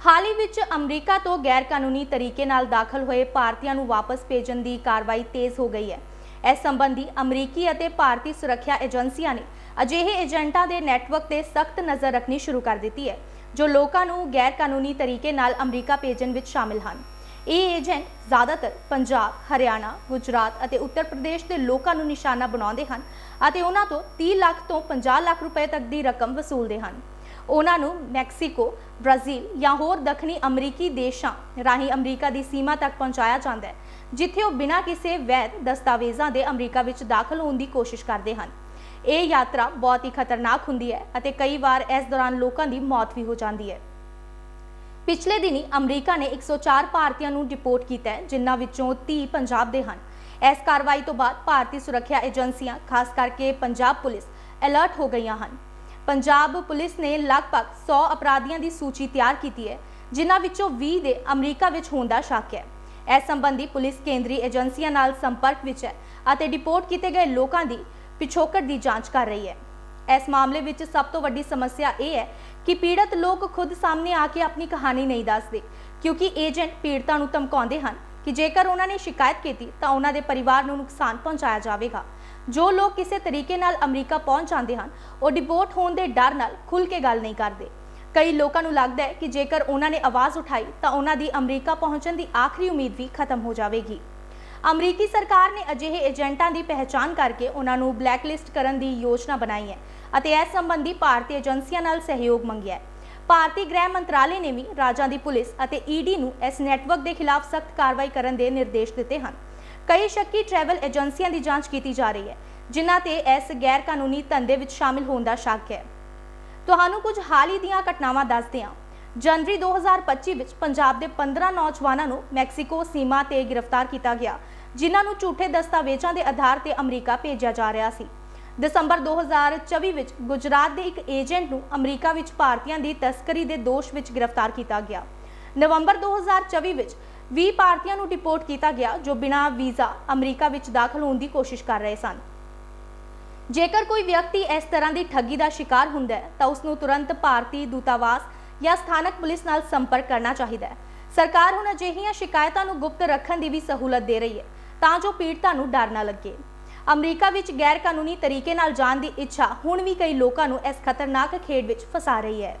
ਹਾਲ ਹੀ ਵਿੱਚ ਅਮਰੀਕਾ ਤੋਂ ਗੈਰ ਕਾਨੂੰਨੀ ਤਰੀਕੇ ਨਾਲ ਦਾਖਲ ਹੋਏ ਭਾਰਤੀਆਂ ਨੂੰ ਵਾਪਸ ਭੇਜਣ ਦੀ ਕਾਰਵਾਈ ਤੇਜ਼ ਹੋ ਗਈ ਹੈ। ਇਸ ਸੰਬੰਧੀ ਅਮਰੀਕੀ ਅਤੇ ਭਾਰਤੀ ਸੁਰੱਖਿਆ ਏਜੰਸੀਆਂ ਨੇ ਅਜਿਹੇ ਏਜੰਟਾਂ ਦੇ ਨੈਟਵਰਕ ਤੇ ਸਖਤ ਨਜ਼ਰ ਰੱਖਣੀ ਸ਼ੁਰੂ ਕਰ ਦਿੱਤੀ ਹੈ ਜੋ ਲੋਕਾਂ ਨੂੰ ਗੈਰ ਕਾਨੂੰਨੀ ਤਰੀਕੇ ਨਾਲ ਅਮਰੀਕਾ ਭੇਜਣ ਵਿੱਚ ਸ਼ਾਮਿਲ ਹਨ। ਇਹ ਏਜੰਟ ਜ਼ਿਆਦਾਤਰ ਪੰਜਾਬ, ਹਰਿਆਣਾ, ਗੁਜਰਾਤ ਅਤੇ ਉੱਤਰ ਪ੍ਰਦੇਸ਼ ਦੇ ਲੋਕਾਂ ਨੂੰ ਨਿਸ਼ਾਨਾ ਬਣਾਉਂਦੇ ਹਨ ਅਤੇ ਉਹਨਾਂ ਤੋਂ 30 ਲੱਖ ਤੋਂ 50 ਲੱਖ ਰੁਪਏ ਤੱਕ ਦੀ ਰਕਮ ਵਸੂਲਦੇ ਹਨ। ਉਹਨਾਂ ਨੂੰ ਮੈਕਸੀਕੋ, ਬ੍ਰਾਜ਼ੀਲ ਜਾਂ ਹੋਰ ਦੱਖਣੀ ਅਮਰੀਕੀ ਦੇਸ਼ਾਂ ਰਾਹੀਂ ਅਮਰੀਕਾ ਦੀ ਸੀਮਾ ਤੱਕ ਪਹੁੰਚਾਇਆ ਜਾਂਦਾ ਹੈ ਜਿੱਥੇ ਉਹ ਬਿਨਾਂ ਕਿਸੇ ਵੈਧ ਦਸਤਾਵੇਜ਼ਾਂ ਦੇ ਅਮਰੀਕਾ ਵਿੱਚ ਦਾਖਲ ਹੋਣ ਦੀ ਕੋਸ਼ਿਸ਼ ਕਰਦੇ ਹਨ। ਇਹ ਯਾਤਰਾ ਬਹੁਤ ਹੀ ਖਤਰਨਾਕ ਹੁੰਦੀ ਹੈ ਅਤੇ ਕਈ ਵਾਰ ਇਸ ਦੌਰਾਨ ਲੋਕਾਂ ਦੀ ਮੌਤ ਵੀ ਹੋ ਜਾਂਦੀ ਹੈ। ਪਿਛਲੇ ਦਿਨੀ ਅਮਰੀਕਾ ਨੇ 104 ਭਾਰਤੀਆਂ ਨੂੰ ਡਿਪੋਰਟ ਕੀਤਾ ਹੈ ਜਿਨ੍ਹਾਂ ਵਿੱਚੋਂ 30 ਪੰਜਾਬ ਦੇ ਹਨ। ਇਸ ਕਾਰਵਾਈ ਤੋਂ ਬਾਅਦ ਭਾਰਤੀ ਸੁਰੱਖਿਆ ਏਜੰਸੀਆਂ ਖਾਸ ਕਰਕੇ ਪੰਜਾਬ ਪੁਲਿਸ ਅਲਰਟ ਹੋ ਗਈਆਂ ਹਨ। ਪੰਜਾਬ ਪੁਲਿਸ ਨੇ ਲਗਭਗ 100 ਅਪਰਾਧੀਆਂ ਦੀ ਸੂਚੀ ਤਿਆਰ ਕੀਤੀ ਹੈ, ਜਿਨ੍ਹਾਂ ਵਿੱਚੋਂ 20 ਦੇ ਅਮਰੀਕਾ ਵਿੱਚ ਹੋਣ ਦਾ ਸ਼ੱਕ ਹੈ। ਇਸ ਸੰਬੰਧੀ ਪੁਲਿਸ ਕੇਂਦਰੀ ਏਜੰਸੀਆਂ ਨਾਲ ਸੰਪਰਕ ਵਿੱਚ ਹੈ ਅਤੇ ਡਿਪੋਰਟ ਕੀਤੇ ਗਏ ਲੋਕਾਂ ਦੀ ਪਿਛੋਕੜ ਦੀ ਜਾਂਚ ਕਰ ਰਹੀ ਹੈ। ਇਸ ਮਾਮਲੇ ਵਿੱਚ ਸਭ ਤੋਂ ਵੱਡੀ ਸਮੱਸਿਆ ਇਹ ਹੈ ਕਿ ਪੀੜਤ ਲੋਕ ਖੁਦ ਸਾਹਮਣੇ ਆ ਕੇ ਆਪਣੀ ਕਹਾਣੀ ਨਹੀਂ ਦੱਸਦੇ, ਕਿਉਂਕਿ ਏਜੰਟ ਪੀੜਤਾਂ ਨੂੰ ਧਮਕਾਉਂਦੇ ਹਨ ਕਿ ਜੇਕਰ ਉਹਨਾਂ ਨੇ ਸ਼ਿਕਾਇਤ ਕੀਤੀ ਤਾਂ ਉਹਨਾਂ ਦੇ ਪਰਿਵਾਰ ਨੂੰ ਨੁਕਸਾਨ ਪਹੁੰਚਾਇਆ ਜਾਵੇਗਾ। ਜੋ ਲੋਕ ਕਿਸੇ ਤਰੀਕੇ ਨਾਲ ਅਮਰੀਕਾ ਪਹੁੰਚ ਜਾਂਦੇ ਹਨ, ਉਹ ਡਿਪੋਰਟ ਹੋਣ ਦੇ ਡਰ ਨਾਲ ਖੁੱਲ੍ਹ ਕੇ ਗੱਲ ਨਹੀਂ ਕਰਦੇ। ਕਈ ਲੋਕਾਂ ਨੂੰ ਲੱਗਦਾ ਹੈ ਕਿ ਜੇਕਰ ਉਹਨਾਂ ਨੇ ਆਵਾਜ਼ ਉਠਾਈ ਤਾਂ ਉਹਨਾਂ ਦੀ ਅਮਰੀਕਾ ਪਹੁੰਚਣ ਦੀ ਆਖਰੀ ਉਮੀਦ ਵੀ ਖਤਮ ਹੋ ਜਾਵੇਗੀ। ਅਮਰੀਕੀ ਸਰਕਾਰ ਨੇ ਅਜਿਹੇ ਏਜੰਟਾਂ ਦੀ ਪਹਿਚਾਣ ਕਰਕੇ ਉਹਨਾਂ ਨੂੰ ਬਲੈਕਲਿਸਟ ਕਰਨ ਦੀ ਯੋਜਨਾ ਬਣਾਈ ਹੈ ਅਤੇ ਇਸ ਸੰਬੰਧੀ ਭਾਰਤੀ ਏਜੰਸੀਆਂ ਨਾਲ ਸਹਿਯੋਗ ਮੰਗਿਆ ਹੈ। ਭਾਰਤੀ ਗ੍ਰਹਿ ਮੰਤਰਾਲੇ ਨੇ ਵੀ ਰਾਜਾਂ ਦੀ ਪੁਲਿਸ ਅਤੇ ਈਡੀ ਨੂੰ ਇਸ ਨੈਟਵਰਕ ਦੇ ਖਿਲਾਫ ਸਖਤ ਕਾਰਵਾਈ ਕਰਨ ਦੇ ਨਿਰਦੇਸ਼ ਦਿੱਤੇ ਹਨ। ਕਈ ਸ਼ੱਕੀ ਟਰੈਵਲ ਏਜੰਸੀਆਂ ਦੀ ਜਾਂਚ ਕੀਤੀ ਜਾ ਰਹੀ ਹੈ, ਜਿਨ੍ਹਾਂ ਤੇ ਇਸ ਗੈਰ ਕਾਨੂੰਨੀ ਧੰਦੇ ਵਿੱਚ ਸ਼ਾਮਿਲ ਹੋਣ ਦਾ ਸ਼ੱਕ ਹੈ। ਤੁਹਾਨੂੰ ਕੁਝ ਹਾਲ ਹੀ ਦੀਆਂ ਘਟਨਾਵਾਂ ਦੱਸਦੇ ਹਾਂ। ਜਨਵਰੀ 2025 ਵਿੱਚ ਪੰਜਾਬ ਦੇ 15 ਨੌਜਵਾਨਾਂ ਨੂੰ ਮੈਕਸੀਕੋ ਸੀਮਾ ਤੇ ਗ੍ਰਿਫਤਾਰ ਕੀਤਾ ਗਿਆ, ਜਿਨ੍ਹਾਂ ਨੂੰ ਝੂਠੇ ਦਸਤਾਵੇਜ਼ਾਂ ਦੇ ਆਧਾਰ ਤੇ ਅਮਰੀਕਾ ਭੇਜਿਆ ਜਾ ਰਿਹਾ ਸੀ। ਦਸੰਬਰ 2024 ਵਿੱਚ ਗੁਜਰਾਤ ਦੇ ਇੱਕ ਏਜੰਟ ਨੂੰ ਅਮਰੀਕਾ ਵਿੱਚ ਭਾਰਤੀਆਂ ਦੀ ਤਸਕਰੀ ਦੇ ਦੋਸ਼ ਵਿੱਚ ਗ੍ਰਿਫਤਾਰ ਕੀਤਾ ਗਿਆ। ਨਵੰਬਰ 2024 ਵਿੱਚ 20 ਭਾਰਤੀਆਂ ਨੂੰ ਡਿਪੋਰਟ ਕੀਤਾ ਗਿਆ, ਜੋ ਬਿਨਾਂ ਵੀਜ਼ਾ ਅਮਰੀਕਾ ਵਿੱਚ ਦਾਖਲ ਹੋਣ ਦੀ ਕੋਸ਼ਿਸ਼ ਕਰ ਰਹੇ ਸਨ। ਜੇਕਰ ਕੋਈ ਵਿਅਕਤੀ ਇਸ ਤਰ੍ਹਾਂ ਦੀ ਠੱਗੀ ਦਾ ਸ਼ਿਕਾਰ ਹੁੰਦਾ ਹੈ, ਤਾਂ ਉਸ ਨੂੰ ਤੁਰੰਤ ਭਾਰਤੀ ਦੂਤਾਵਾਸ ਜਾਂ ਸਥਾਨਕ ਪੁਲਿਸ ਨਾਲ ਸੰਪਰਕ ਕਰਨਾ ਚਾਹੀਦਾ ਹੈ। ਸਰਕਾਰ ਹੁਣ ਅਜਿਹੀਆਂ ਸ਼ਿਕਾਇਤਾਂ ਨੂੰ ਗੁਪਤ ਰੱਖਣ ਦੀ ਵੀ ਸਹੂਲਤ ਦੇ ਰਹੀ ਹੈ, ਤਾਂ ਜੋ ਪੀੜਤਾਂ ਨੂੰ ਡਰ ਨਾ ਲੱਗੇ। ਅਮਰੀਕਾ ਵਿੱਚ ਗੈਰ ਕਾਨੂੰਨੀ ਤਰੀਕੇ ਨਾਲ ਜਾਣ ਦੀ ਇੱਛਾ ਹੁਣ ਵੀ ਕਈ ਲੋਕਾਂ ਨੂੰ ਇਸ ਖਤਰਨਾਕ ਖੇਡ ਵਿੱਚ ਫਸਾ ਰਹੀ ਹੈ।